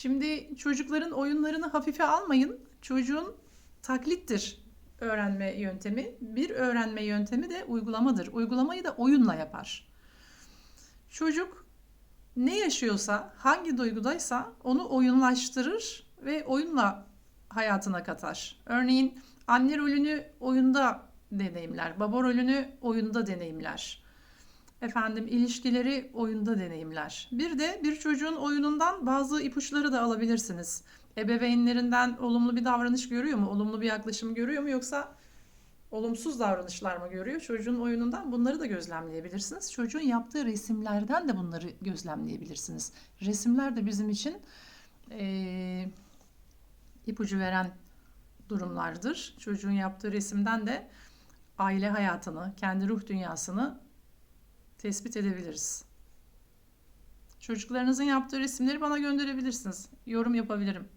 Şimdi çocukların oyunlarını hafife almayın. Çocuğun taklittir öğrenme yöntemi. Bir öğrenme yöntemi de uygulamadır. Uygulamayı da oyunla yapar. Çocuk ne yaşıyorsa, hangi duygudaysa onu oyunlaştırır ve oyunla hayatına katar. Örneğin anne rolünü oyunda deneyimler, baba rolünü oyunda deneyimler. Efendim ilişkileri oyunda deneyimler. Bir de bir çocuğun oyunundan bazı ipuçları da alabilirsiniz. Ebeveynlerinden olumlu bir davranış görüyor mu? Olumlu bir yaklaşım görüyor mu? Yoksa olumsuz davranışlar mı görüyor? Çocuğun oyunundan bunları da gözlemleyebilirsiniz. Çocuğun yaptığı resimlerden de bunları gözlemleyebilirsiniz. Resimler de bizim için eee, ipucu veren durumlardır. Çocuğun yaptığı resimden de aile hayatını, kendi ruh dünyasını tespit edebiliriz. Çocuklarınızın yaptığı resimleri bana gönderebilirsiniz. Yorum yapabilirim.